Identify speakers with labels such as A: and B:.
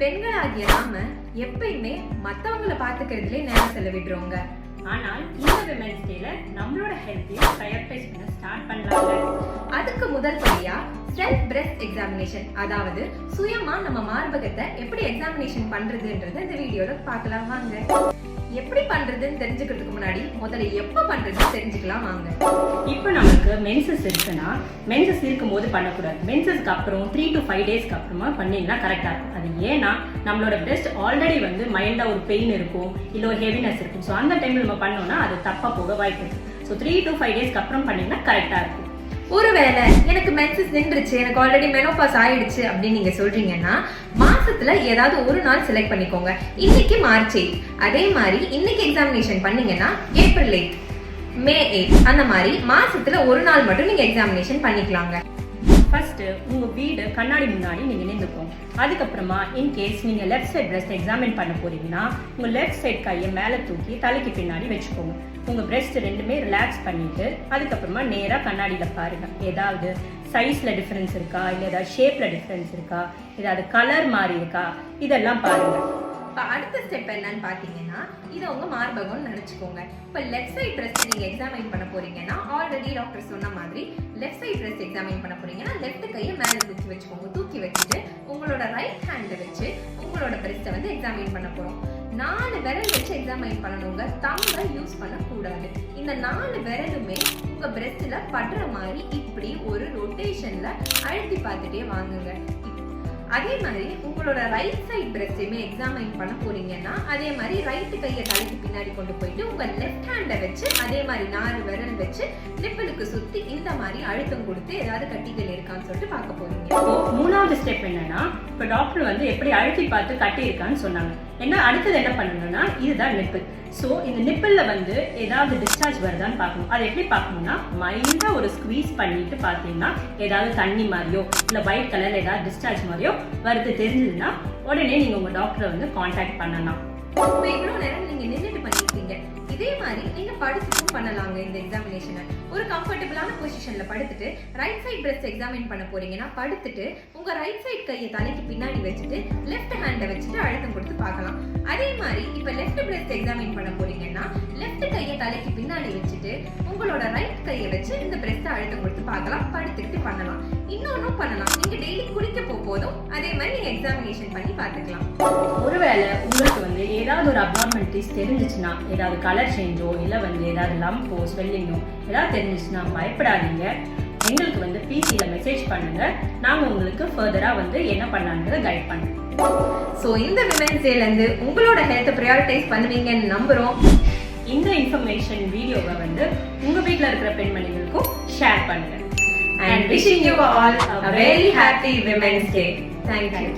A: பெண்களாகிய நாம எப்பயுமே மத்தவங்கள பாத்துக்கிறதுலே நேரம் செலவிடுறோங்க.
B: ஆனால் இந்த விமென்ஸ் டேல நம்மளோட ஹெல்த்தையும் ப்ரையாரிட்டைஸ் பண்ண ஸ்டார்ட் பண்ணலாங்க.
A: அதுக்கு முதல் படியா செல்ஃப் பிரஸ்ட் எக்ஸாமினேஷன் அதாவது சுயமா நம்ம மார்பகத்தை எப்படி எக்ஸாமினேஷன் பண்றதுன்றத இந்த வீடியோல பார்க்கலாம் வாங்க. எப்படி பண்றதுன்னு தெரிஞ்சுக்கிறதுக்கு முன்னாடி முதல்ல எப்ப பண்றதுன்னு தெரிஞ்சுக்கலாம் வாங்க.
B: இப்போ நமக்கு மென்சஸ் இருக்குன்னா மென்சஸ் இருக்கும்போது பண்ணக்கூடாது. மென்சஸ்க்கு அப்புறம் த்ரீ டு ஃபைவ் டேஸ்க்கு அப்புறமா பண்ணீங்கன்னா கரெக்டாக இருக்கும். அது ஏன்னா நம்மளோட பெஸ்ட் ஆல்ரெடி வந்து மைல்டாக ஒரு பெயின் இருக்கும் இல்லை ஒரு ஹெவினஸ் இருக்கும். ஸோ அந்த டைமில் நம்ம பண்ணோம்னா அது தப்பாக போக வாய்ப்பு இருக்கு. ஸோ த்ரீ டு ஃபைவ் டேஸ்க்கு அப்புறம் பண்ணீங்கன்னா கரெக்டாக இருக்கும்.
A: ஒருவேளை எனக்கு மென்சஸ் நின்றுச்சு எனக்கு ஆல்ரெடி மெனோபாஸ் ஆயிடுச்சு அப்படின்னு நீங்க சொல்றீங்கன்னா மாசத்துல ஏதாவது ஒரு நாள் செலக்ட் பண்ணிக்கோங்க. இன்னைக்கு மார்ச் எயிட் அதே மாதிரி இன்னைக்கு எக்ஸாமினேஷன் பண்ணீங்கன்னா ஏப்ரல் எயிட் மே எயிட் அந்த மாதிரி மாசத்துல ஒரு நாள் மட்டும் நீங்க எக்ஸாமினேஷன் பண்ணிக்கலாங்க.
B: ஃபர்ஸ்ட் உங்க வீடு கண்ணாடி முன்னாடி நீங்க நின்றுக்கும் அதுக்கப்புறமா இன்கேஸ் நீங்க லெஃப்ட் சைட் பிரஸ்ட் எக்ஸாமின் பண்ண போறீங்கன்னா உங்க லெஃப்ட் சைட் கையை மேலே தூக்கி தலைக்கு பின்னாடி வச்சுக்கோங்க. உங்கள் பிரெஸ்ட் ரெண்டுமே ரிலாக்ஸ் பண்ணிட்டு அதுக்கப்புறமா நேராக கண்ணாடியில் பாருங்கள் ஏதாவது சைஸில் டிஃப்ரென்ஸ் இருக்கா? இல்லை ஏதாவது ஷேப்பில் டிஃப்ரென்ஸ் இருக்கா? ஏதாவது கலர் மாறி இருக்கா? இதெல்லாம் பாருங்கள்
A: இப்போ அடுத்த ஸ்டெப் என்னன்னு பார்த்தீங்கன்னா இதை உங்கள் மார்பகம்னு நினச்சிக்கோங்க. இப்போ லெஃப்ட் சைட் பிரஸ்ட் நீங்கள் எக்ஸாமின் பண்ண போறீங்கன்னா ஆல்ரெடி டாக்டர் சொன்ன மாதிரி லெஃப்ட் சைட் ட்ரெஸ் எக்ஸாமின் பண்ண போறீங்கன்னா லெஃப்ட் கையை மேலே தூக்கி வச்சுக்கோங்க. தூக்கி வச்சுட்டு உங்களோட ரைட் ஹேண்டை வச்சு உங்களோட ட்ரெஸ்ஸை வந்து எக்ஸாமின் பண்ண போகிறோம் நாலு விரல் வச்சு எக்ஸாமின் பண்ணணுங்க. தம்ப யூஸ் பண்ணக்கூடாது. இந்த நாலு விரலுமே உங்க பிரெஸ்ட்ல படுற மாதிரி இப்படி ஒரு ரொட்டேஷன்ல அழுத்தி பார்த்துட்டே வாங்குங்க. அதே மாதிரி உங்களோட ரைட் சைட் பிரெஸ்டையுமே எக்ஸாமைன் பண்ண போறீங்கன்னா அதே மாதிரி ரைட் கையை தலைக்கு பின்னாடி கொண்டு போயிட்டு உங்க லெஃப்ட் ஹேண்டை வச்சு அதே மாதிரி நாலு விரல் வச்சு நிப்பிளுக்கு சுத்தி இந்த மாதிரி அழுத்தம் கொடுத்து ஏதாவது கட்டிகள் இருக்கான்னு சொல்லிட்டு பார்க்க போறீங்க.
B: மூணாவது ஸ்டெப் என்னன்னா இப்போ டாக்டர் வந்து எப்படி அழுத்தி பார்த்து கட்டி இருக்கான்னு சொன்னாங்க. என்ன அடுத்தது என்ன பண்ணணும்னா இதுதான் நிப்பிள் ஸோ இந்த நிப்பிள்ல வந்து ஏதாவது டிஸ்சார்ஜ் வருதான்னு பார்க்கணும். அதை எப்படி பார்க்கணும்னா மைல்டாக ஒரு ஸ்குவீஸ் பண்ணிட்டு பார்த்தீங்கன்னா ஏதாவது தண்ணி மாதிரியோ இல்லை ஒயிட் கலரில் ஏதாவது டிஸ்சார்ஜ் மாதிரியோ வருது தெரிஞ்சதுன்னா உடனே நீங்கள் உங்கள் டாக்டரை வந்து காண்டாக்ட் பண்ணலாம்.
A: இப்போ இவ்வளோ நேரம் நீங்கள் நின்றுட்டு பண்ணியிருக்கீங்க இதே மாதிரி நீங்க படுத்துட்டும் பண்ணலாங்க இந்த எக்ஸாமினேஷனை ஒரு கம்ஃபர்டபுளான பொசிஷன்ல படுத்துட்டு ரைட் சைட் பிரஸ்ட் எக்ஸாமின் பண்ண போறீங்கன்னா படுத்துட்டு உங்க ரைட் சைட் கையை தலைக்கு பின்னாடி வச்சுட்டு லெஃப்ட் ஹேண்டை வச்சுட்டு அழுத்தம் கொடுத்து பார்க்கலாம். அதே மாதிரி இப்ப லெஃப்ட் பிரஸ்ட் எக்ஸாமின் பண்ண போறீங்கன்னா லெஃப்ட் கையை தலைக்கு பின்னாடி வச்சுட்டு உங்களோட ரைட் கையை வச்சு இந்த பிரஸ்ட் அழுத்தம் கொடுத்து பார்க்கலாம் படுத்துக்கிட்டு பண்ணலாம். இன்னொன்னும் பண்ணலாம். நீங்க டெய்லி குளிக்க போதும் அதே மாதிரி நீங்க எக்ஸாமினேஷன் பண்ணி பார்த்துக்கலாம்.
B: ஒருவேளை உங்களுக்கு வந்து ஏதாவது ஒரு அப்னார்மலிட்டிஸ் தெரிஞ்சிச்சுன்னா ஏதாவது கலர் சேஞ்சோ இல்லை வந்து ஏதாவது லம்போ ஸ்வெல்லிங்கோ ஏதாவது தெரிஞ்சிச்சுன்னா பயப்படாதீங்க. எங்களுக்கு வந்து பிசியில் மெசேஜ் பண்ணுங்க. நாங்கள் உங்களுக்கு ஃபர்தராக வந்து என்ன பண்ணலான்றதை கைட் பண்ணுறோம்
A: ஸோ இந்த விமென்ஸ் டேலேருந்து உங்களோட ஹெல்த்தை ப்ரையாரிட்டைஸ் பண்ணுவீங்கன்னு நம்புகிறோம்
B: இந்த இன்ஃபர்மேஷன் வீடியோவை வந்து உங்கள் வீட்டில் இருக்கிற பெண்மணிகளுக்கும் ஷேர் பண்ணுங்க.
A: And wishing you all a very happy Women's Day. Thank you